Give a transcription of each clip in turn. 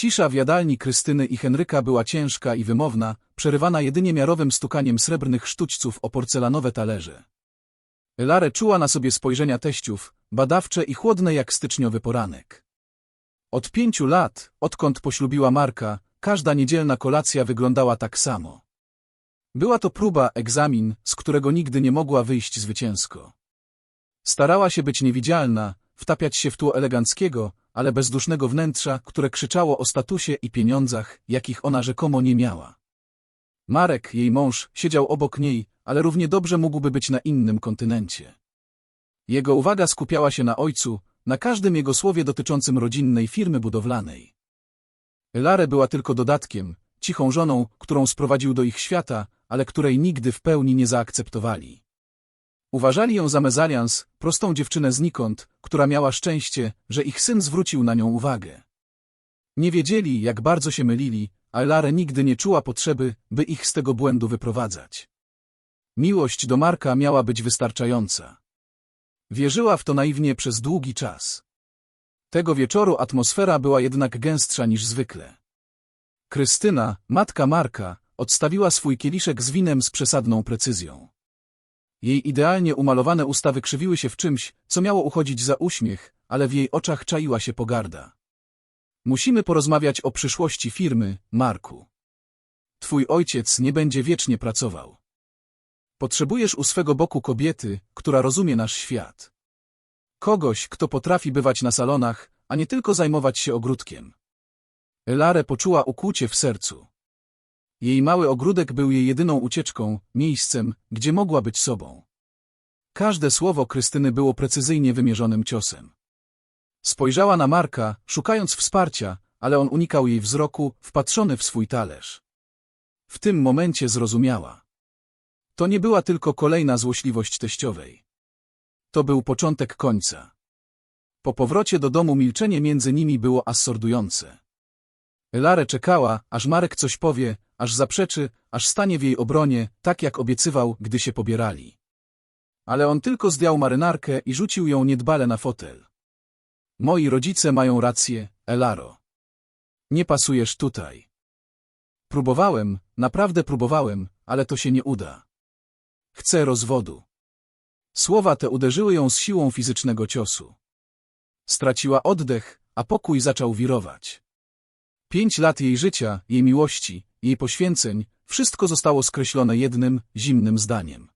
Cisza w jadalni Krystyny i Henryka była ciężka i wymowna, przerywana jedynie miarowym stukaniem srebrnych sztućców o porcelanowe talerze. Elare czuła na sobie spojrzenia teściów, badawcze i chłodne jak styczniowy poranek. Od pięciu lat, odkąd poślubiła Marka, każda niedzielna kolacja wyglądała tak samo. Była to próba, egzamin, z którego nigdy nie mogła wyjść zwycięsko. Starała się być niewidzialna, wtapiać się w tło eleganckiego, ale bezdusznego wnętrza, które krzyczało o statusie i pieniądzach, jakich ona rzekomo nie miała. Marek, jej mąż, siedział obok niej, ale równie dobrze mógłby być na innym kontynencie. Jego uwaga skupiała się na ojcu, na każdym jego słowie dotyczącym rodzinnej firmy budowlanej. Elare była tylko dodatkiem, cichą żoną, którą sprowadził do ich świata, ale której nigdy w pełni nie zaakceptowali. Uważali ją za mezalians, prostą dziewczynę znikąd, która miała szczęście, że ich syn zwrócił na nią uwagę. Nie wiedzieli, jak bardzo się mylili, a Elare nigdy nie czuła potrzeby, by ich z tego błędu wyprowadzać. Miłość do Marka miała być wystarczająca. Wierzyła w to naiwnie przez długi czas. Tego wieczoru atmosfera była jednak gęstsza niż zwykle. Krystyna, matka Marka, odstawiła swój kieliszek z winem z przesadną precyzją. Jej idealnie umalowane usta wykrzywiły się w czymś, co miało uchodzić za uśmiech, ale w jej oczach czaiła się pogarda. Musimy porozmawiać o przyszłości firmy, Marku. Twój ojciec nie będzie wiecznie pracował. Potrzebujesz u swego boku kobiety, która rozumie nasz świat. Kogoś, kto potrafi bywać na salonach, a nie tylko zajmować się ogródkiem. Elare poczuła ukłucie w sercu. Jej mały ogródek był jej jedyną ucieczką, miejscem, gdzie mogła być sobą. Każde słowo Krystyny było precyzyjnie wymierzonym ciosem. Spojrzała na Marka, szukając wsparcia, ale on unikał jej wzroku, wpatrzony w swój talerz. W tym momencie zrozumiała. To nie była tylko kolejna złośliwość teściowej. To był początek końca. Po powrocie do domu milczenie między nimi było assordujące. Elare czekała, aż Marek coś powie, aż zaprzeczy, aż stanie w jej obronie, tak jak obiecywał, gdy się pobierali. Ale on tylko zdjął marynarkę i rzucił ją niedbale na fotel. Moi rodzice mają rację, Elaro. Nie pasujesz tutaj. Próbowałem, naprawdę próbowałem, ale to się nie uda. Chcę rozwodu. Słowa te uderzyły ją z siłą fizycznego ciosu. Straciła oddech, a pokój zaczął wirować. Pięć lat jej życia, jej miłości, jej poświęceń, wszystko zostało skreślone jednym, zimnym zdaniem.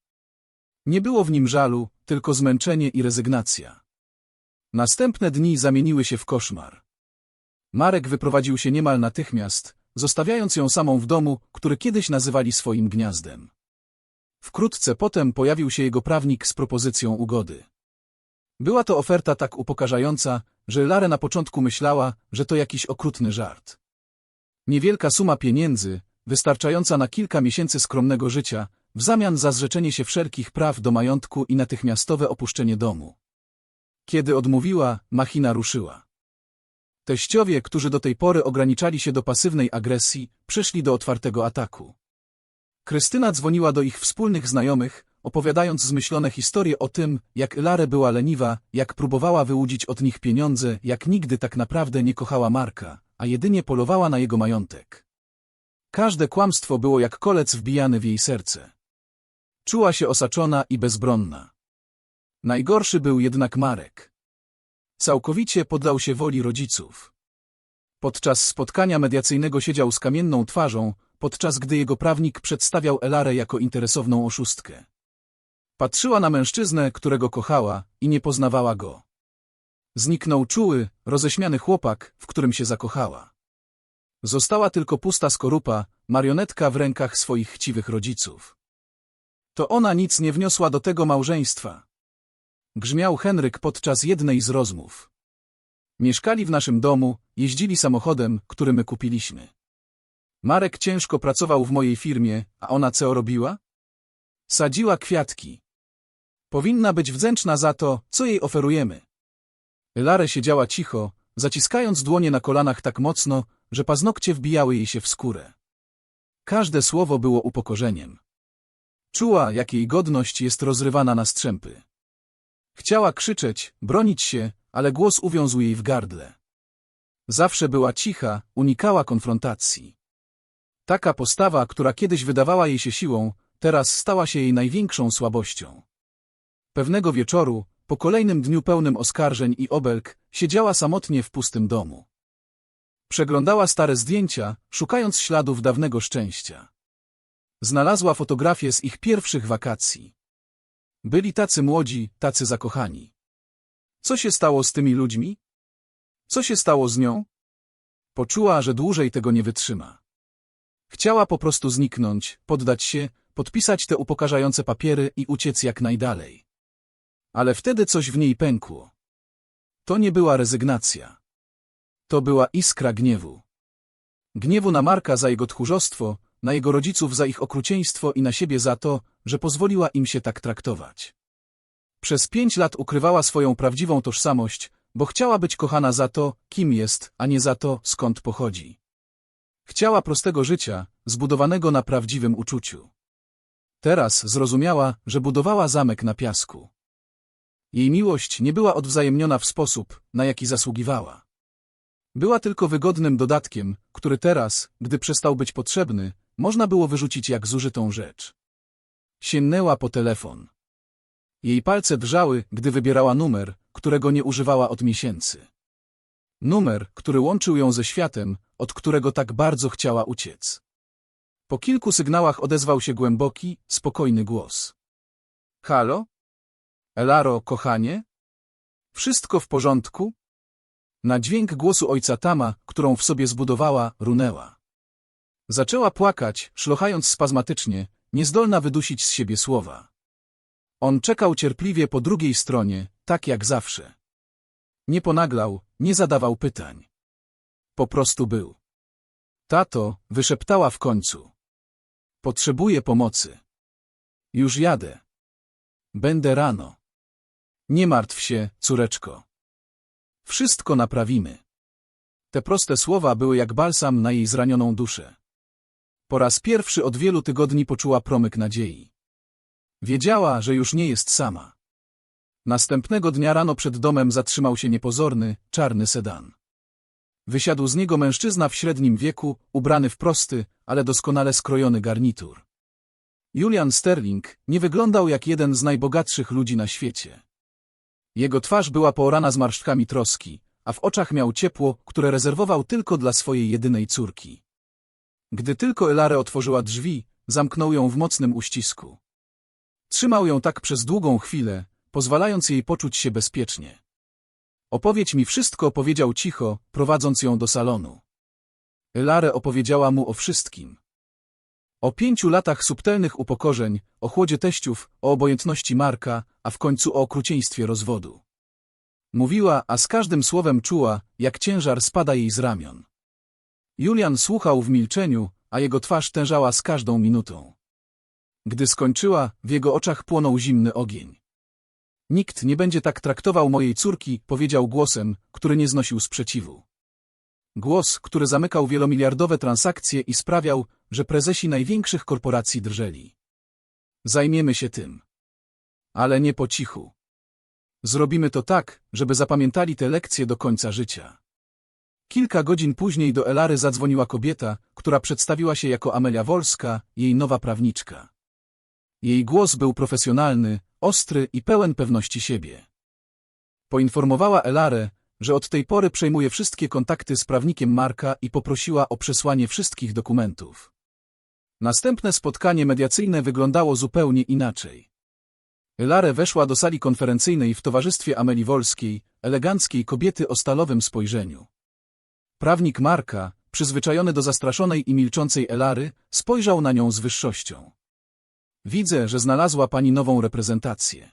Nie było w nim żalu, tylko zmęczenie i rezygnacja. Następne dni zamieniły się w koszmar. Marek wyprowadził się niemal natychmiast, zostawiając ją samą w domu, który kiedyś nazywali swoim gniazdem. Wkrótce potem pojawił się jego prawnik z propozycją ugody. Była to oferta tak upokarzająca, że Lara na początku myślała, że to jakiś okrutny żart. Niewielka suma pieniędzy, wystarczająca na kilka miesięcy skromnego życia, w zamian za zrzeczenie się wszelkich praw do majątku i natychmiastowe opuszczenie domu. Kiedy odmówiła, machina ruszyła. Teściowie, którzy do tej pory ograniczali się do pasywnej agresji, przeszli do otwartego ataku. Krystyna dzwoniła do ich wspólnych znajomych, opowiadając zmyślone historie o tym, jak Lare była leniwa, jak próbowała wyłudzić od nich pieniądze, jak nigdy tak naprawdę nie kochała Marka, a jedynie polowała na jego majątek. Każde kłamstwo było jak kolec wbijany w jej serce. Czuła się osaczona i bezbronna. Najgorszy był jednak Marek. Całkowicie poddał się woli rodziców. Podczas spotkania mediacyjnego siedział z kamienną twarzą, podczas gdy jego prawnik przedstawiał Elarę jako interesowną oszustkę. Patrzyła na mężczyznę, którego kochała i nie poznawała go. Zniknął czuły, roześmiany chłopak, w którym się zakochała. Została tylko pusta skorupa, marionetka w rękach swoich chciwych rodziców. To ona nic nie wniosła do tego małżeństwa. Grzmiał Henryk podczas jednej z rozmów. Mieszkali w naszym domu, jeździli samochodem, który my kupiliśmy. Marek ciężko pracował w mojej firmie, a ona co robiła? Sadziła kwiatki. Powinna być wdzięczna za to, co jej oferujemy. Lare siedziała cicho, zaciskając dłonie na kolanach tak mocno, że paznokcie wbijały jej się w skórę. Każde słowo było upokorzeniem. Czuła, jak jej godność jest rozrywana na strzępy. Chciała krzyczeć, bronić się, ale głos uwiązł jej w gardle. Zawsze była cicha, unikała konfrontacji. Taka postawa, która kiedyś wydawała jej się siłą, teraz stała się jej największą słabością. Pewnego wieczoru, po kolejnym dniu pełnym oskarżeń i obelg, siedziała samotnie w pustym domu. Przeglądała stare zdjęcia, szukając śladów dawnego szczęścia. Znalazła fotografie z ich pierwszych wakacji. Byli tacy młodzi, tacy zakochani. Co się stało z tymi ludźmi? Co się stało z nią? Poczuła, że dłużej tego nie wytrzyma. Chciała po prostu zniknąć, poddać się, podpisać te upokarzające papiery i uciec jak najdalej. Ale wtedy coś w niej pękło. To nie była rezygnacja. To była iskra gniewu. Gniewu na Marka za jego tchórzostwo, na jego rodziców za ich okrucieństwo i na siebie za to, że pozwoliła im się tak traktować. Przez pięć lat ukrywała swoją prawdziwą tożsamość, bo chciała być kochana za to, kim jest, a nie za to, skąd pochodzi. Chciała prostego życia, zbudowanego na prawdziwym uczuciu. Teraz zrozumiała, że budowała zamek na piasku. Jej miłość nie była odwzajemniona w sposób, na jaki zasługiwała. Była tylko wygodnym dodatkiem, który teraz, gdy przestał być potrzebny, można było wyrzucić jak zużytą rzecz. Sięgnęła po telefon. Jej palce drżały, gdy wybierała numer, którego nie używała od miesięcy. Numer, który łączył ją ze światem, od którego tak bardzo chciała uciec. Po kilku sygnałach odezwał się głęboki, spokojny głos. Halo? Elaro, kochanie? Wszystko w porządku? Na dźwięk głosu ojca Tama, którą w sobie zbudowała, runęła. Zaczęła płakać, szlochając spazmatycznie, niezdolna wydusić z siebie słowa. On czekał cierpliwie po drugiej stronie, tak jak zawsze. Nie ponaglał, nie zadawał pytań. Po prostu był. Tato, wyszeptała w końcu. Potrzebuję pomocy. Już jadę. Będę rano. Nie martw się, córeczko. Wszystko naprawimy. Te proste słowa były jak balsam na jej zranioną duszę. Po raz pierwszy od wielu tygodni poczuła promyk nadziei. Wiedziała, że już nie jest sama. Następnego dnia rano przed domem zatrzymał się niepozorny, czarny sedan. Wysiadł z niego mężczyzna w średnim wieku, ubrany w prosty, ale doskonale skrojony garnitur. Julian Sterling nie wyglądał jak jeden z najbogatszych ludzi na świecie. Jego twarz była poorana zmarszczkami troski, a w oczach miał ciepło, które rezerwował tylko dla swojej jedynej córki. Gdy tylko Elare otworzyła drzwi, zamknął ją w mocnym uścisku. Trzymał ją tak przez długą chwilę, pozwalając jej poczuć się bezpiecznie. Opowiedz mi wszystko, powiedział cicho, prowadząc ją do salonu. Elare opowiedziała mu o wszystkim. O pięciu latach subtelnych upokorzeń, o chłodzie teściów, o obojętności Marka, a w końcu o okrucieństwie rozwodu. Mówiła, a z każdym słowem czuła, jak ciężar spada jej z ramion. Julian słuchał w milczeniu, a jego twarz tężała z każdą minutą. Gdy skończyła, w jego oczach płonął zimny ogień. Nikt nie będzie tak traktował mojej córki, powiedział głosem, który nie znosił sprzeciwu. Głos, który zamykał wielomiliardowe transakcje i sprawiał, że prezesi największych korporacji drżeli. Zajmiemy się tym. Ale nie po cichu. Zrobimy to tak, żeby zapamiętali te lekcje do końca życia. Kilka godzin później do Elary zadzwoniła kobieta, która przedstawiła się jako Amelia Wolska, jej nowa prawniczka. Jej głos był profesjonalny, ostry i pełen pewności siebie. Poinformowała Elarę, że od tej pory przejmuje wszystkie kontakty z prawnikiem Marka i poprosiła o przesłanie wszystkich dokumentów. Następne spotkanie mediacyjne wyglądało zupełnie inaczej. Elare weszła do sali konferencyjnej w towarzystwie Ameli Wolskiej, eleganckiej kobiety o stalowym spojrzeniu. Prawnik Marka, przyzwyczajony do zastraszonej i milczącej Elary, spojrzał na nią z wyższością. Widzę, że znalazła pani nową reprezentację.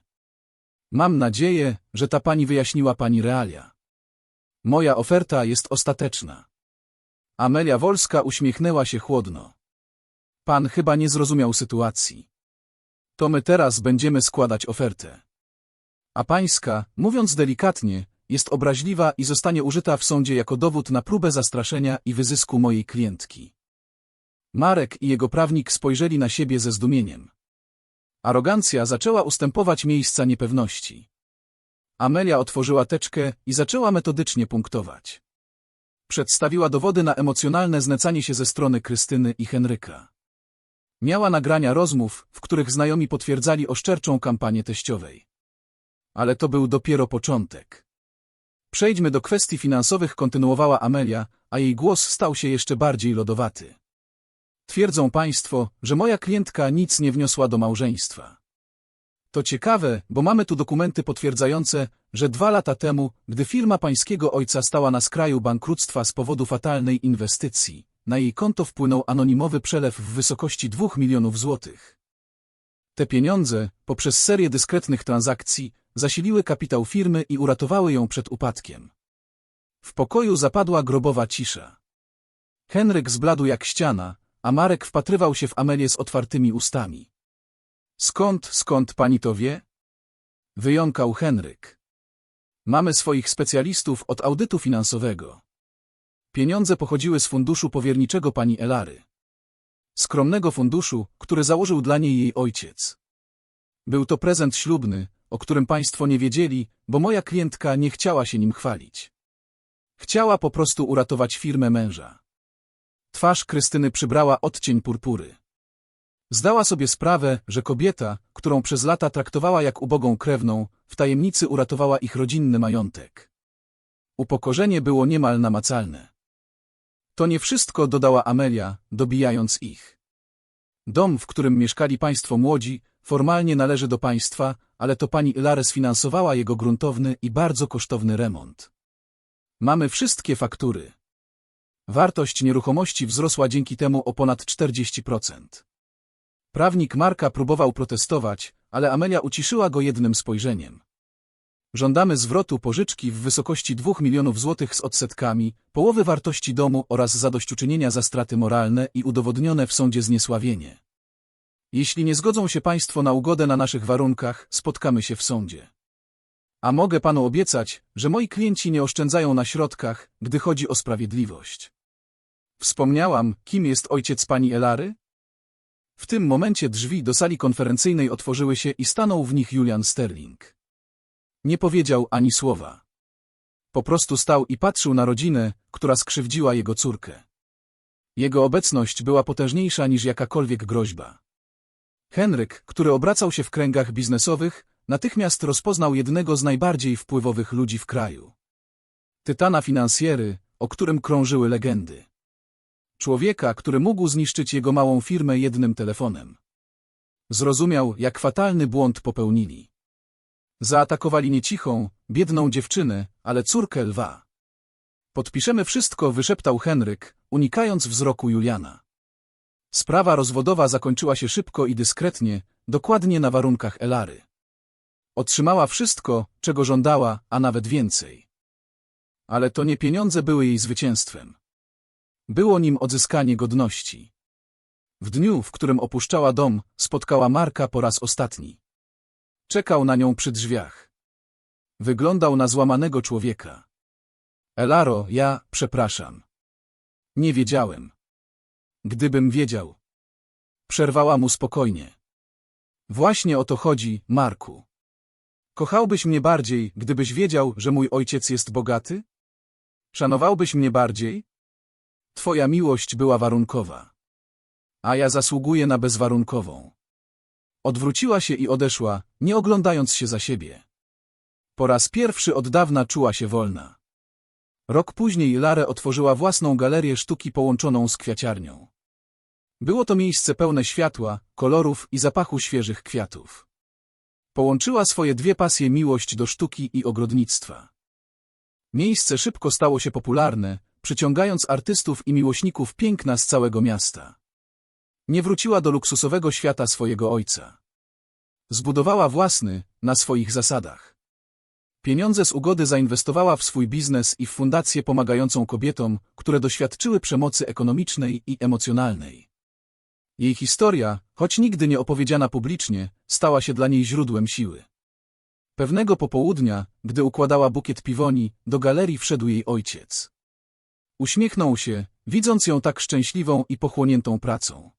Mam nadzieję, że ta pani wyjaśniła pani realia. Moja oferta jest ostateczna. Amelia Wolska uśmiechnęła się chłodno. Pan chyba nie zrozumiał sytuacji. To my teraz będziemy składać ofertę. A pańska, mówiąc delikatnie, jest obraźliwa i zostanie użyta w sądzie jako dowód na próbę zastraszenia i wyzysku mojej klientki. Marek i jego prawnik spojrzeli na siebie ze zdumieniem. Arogancja zaczęła ustępować miejsca niepewności. Amelia otworzyła teczkę i zaczęła metodycznie punktować. Przedstawiła dowody na emocjonalne znęcanie się ze strony Krystyny i Henryka. Miała nagrania rozmów, w których znajomi potwierdzali oszczerczą kampanię teściowej. Ale to był dopiero początek. Przejdźmy do kwestii finansowych, kontynuowała Amelia, a jej głos stał się jeszcze bardziej lodowaty. Twierdzą państwo, że moja klientka nic nie wniosła do małżeństwa. To ciekawe, bo mamy tu dokumenty potwierdzające, że dwa lata temu, gdy firma pańskiego ojca stała na skraju bankructwa z powodu fatalnej inwestycji, na jej konto wpłynął anonimowy przelew w wysokości dwóch milionów złotych. Te pieniądze, poprzez serię dyskretnych transakcji, zasiliły kapitał firmy i uratowały ją przed upadkiem. W pokoju zapadła grobowa cisza. Henryk zbladł jak ściana, a Marek wpatrywał się w Amelię z otwartymi ustami. Skąd, skąd pani to wie? Wyjąkał Henryk. Mamy swoich specjalistów od audytu finansowego. Pieniądze pochodziły z funduszu powierniczego pani Elary. Skromnego funduszu, który założył dla niej jej ojciec. Był to prezent ślubny, o którym państwo nie wiedzieli, bo moja klientka nie chciała się nim chwalić. Chciała po prostu uratować firmę męża. Twarz Krystyny przybrała odcień purpury. Zdała sobie sprawę, że kobieta, którą przez lata traktowała jak ubogą krewną, w tajemnicy uratowała ich rodzinny majątek. Upokorzenie było niemal namacalne. To nie wszystko, dodała Amelia, dobijając ich. Dom, w którym mieszkali państwo młodzi, formalnie należy do państwa, ale to pani Ilare sfinansowała jego gruntowny i bardzo kosztowny remont. Mamy wszystkie faktury. Wartość nieruchomości wzrosła dzięki temu o ponad 40%. Prawnik Marka próbował protestować, ale Amelia uciszyła go jednym spojrzeniem. Żądamy zwrotu pożyczki w wysokości 2 milionów złotych z odsetkami, połowy wartości domu oraz zadośćuczynienia za straty moralne i udowodnione w sądzie zniesławienie. Jeśli nie zgodzą się Państwo na ugodę na naszych warunkach, spotkamy się w sądzie. A mogę Panu obiecać, że moi klienci nie oszczędzają na środkach, gdy chodzi o sprawiedliwość. Wspomniałam, kim jest ojciec Pani Elary? W tym momencie drzwi do sali konferencyjnej otworzyły się i stanął w nich Julian Sterling. Nie powiedział ani słowa. Po prostu stał i patrzył na rodzinę, która skrzywdziła jego córkę. Jego obecność była potężniejsza niż jakakolwiek groźba. Henryk, który obracał się w kręgach biznesowych, natychmiast rozpoznał jednego z najbardziej wpływowych ludzi w kraju. Tytana finansjery, o którym krążyły legendy. Człowieka, który mógł zniszczyć jego małą firmę jednym telefonem. Zrozumiał, jak fatalny błąd popełnili. Zaatakowali nie cichą, biedną dziewczynę, ale córkę lwa. Podpiszemy wszystko, wyszeptał Henryk, unikając wzroku Juliana. Sprawa rozwodowa zakończyła się szybko i dyskretnie, dokładnie na warunkach Elary. Otrzymała wszystko, czego żądała, a nawet więcej. Ale to nie pieniądze były jej zwycięstwem. Było nim odzyskanie godności. W dniu, w którym opuszczała dom, spotkała Marka po raz ostatni. Czekał na nią przy drzwiach. Wyglądał na złamanego człowieka. Elaro, ja, przepraszam. Nie wiedziałem. Gdybym wiedział. Przerwała mu spokojnie. Właśnie o to chodzi, Marku. Kochałbyś mnie bardziej, gdybyś wiedział, że mój ojciec jest bogaty? Szanowałbyś mnie bardziej? Twoja miłość była warunkowa. A ja zasługuję na bezwarunkową. Odwróciła się i odeszła, nie oglądając się za siebie. Po raz pierwszy od dawna czuła się wolna. Rok później Lare otworzyła własną galerię sztuki połączoną z kwiaciarnią. Było to miejsce pełne światła, kolorów i zapachu świeżych kwiatów. Połączyła swoje dwie pasje miłość do sztuki i ogrodnictwa. Miejsce szybko stało się popularne, przyciągając artystów i miłośników piękna z całego miasta. Nie wróciła do luksusowego świata swojego ojca. Zbudowała własny, na swoich zasadach. Pieniądze z ugody zainwestowała w swój biznes i w fundację pomagającą kobietom, które doświadczyły przemocy ekonomicznej i emocjonalnej. Jej historia, choć nigdy nie opowiedziana publicznie, stała się dla niej źródłem siły. Pewnego popołudnia, gdy układała bukiet piwoni, do galerii wszedł jej ojciec. Uśmiechnął się, widząc ją tak szczęśliwą i pochłoniętą pracą.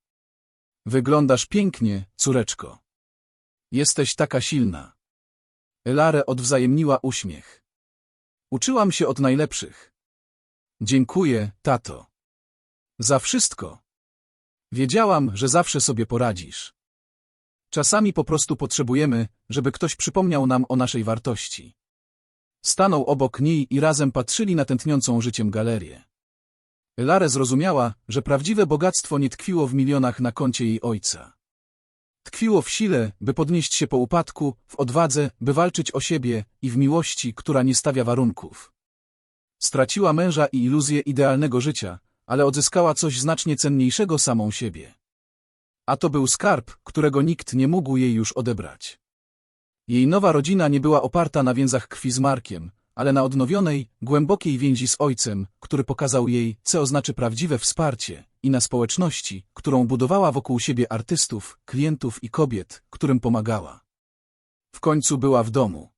Wyglądasz pięknie, córeczko. Jesteś taka silna. Elare odwzajemniła uśmiech. Uczyłam się od najlepszych. Dziękuję, tato. Za wszystko. Wiedziałam, że zawsze sobie poradzisz. Czasami po prostu potrzebujemy, żeby ktoś przypomniał nam o naszej wartości. Stanął obok niej i razem patrzyli na tętniącą życiem galerię. Elare zrozumiała, że prawdziwe bogactwo nie tkwiło w milionach na koncie jej ojca. Tkwiło w sile, by podnieść się po upadku, w odwadze, by walczyć o siebie i w miłości, która nie stawia warunków. Straciła męża i iluzję idealnego życia, ale odzyskała coś znacznie cenniejszego samą siebie. A to był skarb, którego nikt nie mógł jej już odebrać. Jej nowa rodzina nie była oparta na więzach krwi z Markiem, ale na odnowionej, głębokiej więzi z ojcem, który pokazał jej, co oznacza prawdziwe wsparcie, i na społeczności, którą budowała wokół siebie artystów, klientów i kobiet, którym pomagała. W końcu była w domu.